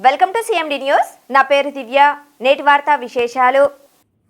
Welcome to CMD news. నా పేరు దివ్య. నేటి వార్తా విశేషాలు.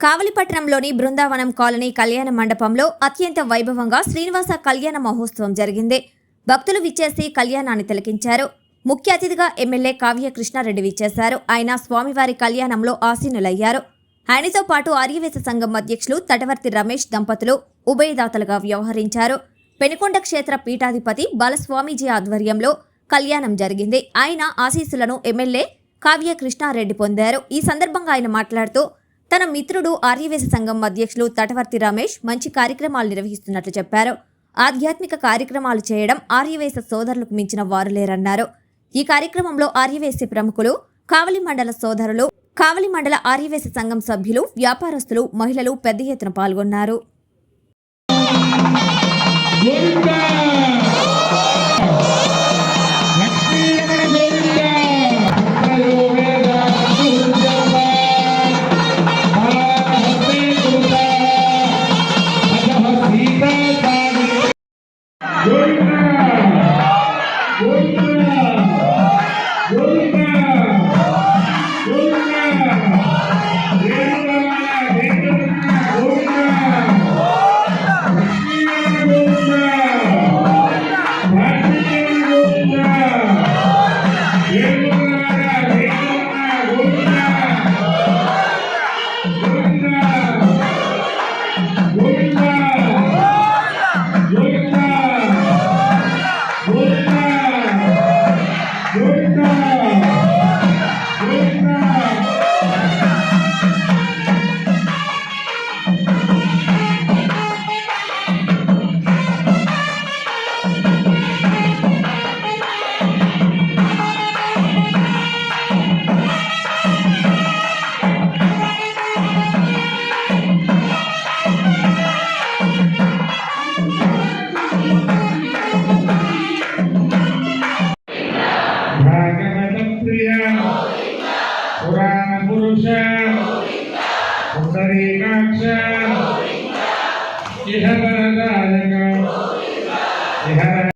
కావలిపట్నంలోని బృందావనం కాలనీ కళ్యాణ మండపంలో అత్యంత వైభవంగా శ్రీనివాస కళ్యాణ మహోత్సవం జరిగింది. భక్తులు విచ్చేసి కళ్యాణాన్ని తిలకించారు. ముఖ్య అతిథిగా ఎమ్మెల్యే కావ్య కృష్ణారెడ్డి విచ్చేశారు. ఆయన స్వామివారి కళ్యాణంలో ఆసీనులయ్యారు. ఆయనతో పాటు ఆర్యవేశ సంఘం అధ్యక్షులు తటవర్తి రమేష్ దంపతులు ఉభయదాతలుగా వ్యవహరించారు. పెనుకొండ క్షేత్ర పీఠాధిపతి బాలస్వామీజీ ఆధ్వర్యంలో కళ్యాణం జరిగింది. ఆయన ఆశీస్సులను ఎమ్మెల్యే కావ్య కృష్ణారెడ్డి పొందారు. ఈ సందర్భంగా ఆయన మాట్లాడుతూ తన మిత్రుడు ఆర్యవేశ సంఘం అధ్యక్షులు తటవర్తి రమేష్ మంచి కార్యక్రమాలు నిర్వహిస్తున్నట్లు చెప్పారు. ఆధ్యాత్మిక కార్యక్రమాలు చేయడం ఆర్యవేశ సోదరులకు మించిన వారు లేరన్నారు. ఈ కార్యక్రమంలో ఆర్యవేశ ప్రముఖులు కావలి మండల సోదరులు కావలి మండల ఆర్యవేశ సంఘం సభ్యులు వ్యాపారస్తులు మహిళలు పెద్ద ఎత్తున పాల్గొన్నారు. पुरुषं पुनरेकाक्षं इह परदायकं इह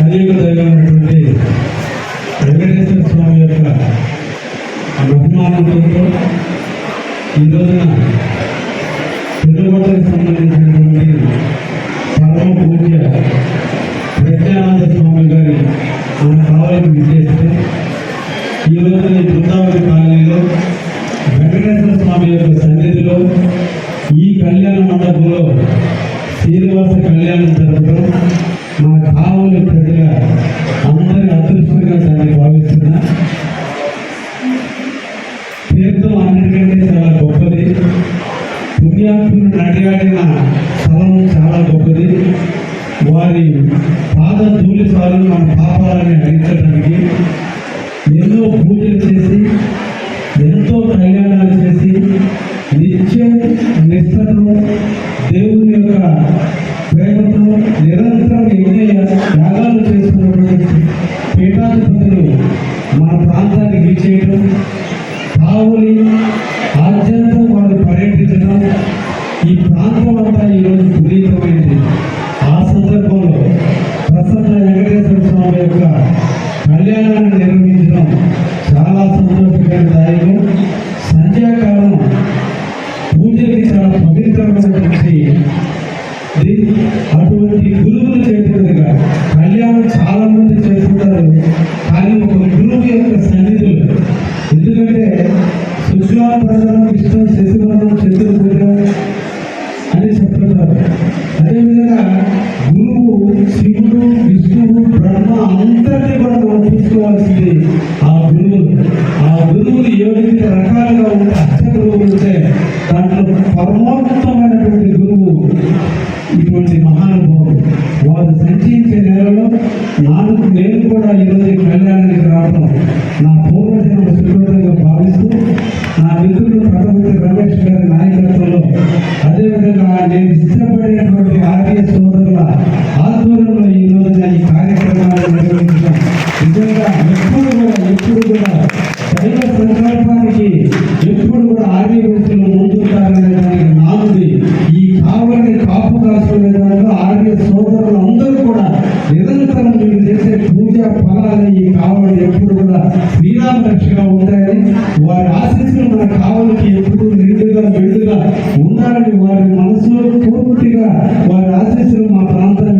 కలియుగ దైవమైనటువంటి వెంకటేశ్వర స్వామి యొక్క బహుమానంతో ఈ రోజున తిరుమలకు సంబంధించినటువంటి పరమ పూజ్య ప్రజ్ఞానంద స్వామి గారి మన కావాలని విజేస్తే ఈ రోజున ఈ బృందావని కాలనీలో వెంకటేశ్వర స్వామి యొక్క సన్నిధిలో ఈ కళ్యాణ మండపంలో శ్రీనివాస కళ్యాణం జరపడం మా కావుల ప్రజల అందరి అదృష్టంగా దాన్ని భావిస్తున్నా. తీర్థం అన్నిటికంటే చాలా గొప్పది. పుణ్యాత్ములు నడియాడిన స్థలం చాలా గొప్పది. వారి పాద ధూళి సార్లు మన పాపాలని హరించడానికి ఎన్నో పూజలు చేసి చేయడం విచ్చేయడం కావులి ఆద్యంతం వారు పర్యటించడం ఈ ప్రాంతం అంతా ఈరోజు పునీతమైంది ఆ సందర్భంలో ప్రసన్న వెంకటేశ్వర స్వామి యొక్క కళ్యాణాన్ని నిర్వహించడం చాలా సంతోషకరదాయకం సంధ్యాకాలం పూజకి చాలా పవిత్రమైనటువంటి అటువంటి గురు యూనివర్సిటీ ఆ గురువు ఆ గురువులు ఏడెనిమిది రకాలుగా ఉంటే అష్ట గురువులు ఉంటే దాంట్లో పరమోత్తమైనటువంటి గురువు ఇటువంటి మహానుభావులు వారు సంచరించే నేలలో నాకు నేను కూడా ఈరోజు కళ్యాణానికి రావడం నా పూర్వజన్మ సుఖంగా భావిస్తూ నా మిత్రుడు ప్రధానమంత్రి రమేష్ గారి నాయకత్వంలో అదేవిధంగా నేను ఇష్టపడేటువంటి ఆర్య సోదరుల ఎప్పుడు కూడా ప్రజల సంకల్పానికి ఎప్పుడు కూడా ఆర్యవైశ్యులు ముందుంటారనే దానికి నాలుగు ఈ కావలిని కాపు కాసుకునే దాంట్లో ఆర్మీ సోదరులు అందరూ కూడా నిరంతరం మీరు చేసే పూజా ఫలాలు ఈ కావలి ఎప్పుడు కూడా శ్రీరామ రక్షగా ఉంటాయని వారి ఆశీస్సులు మన కావలికి ఎప్పుడు నిండుగా మెండుగా ఉండాలని వారి మనసులో పూర్తిగా వారి ఆశీస్సులు మా ప్రాంతాన్ని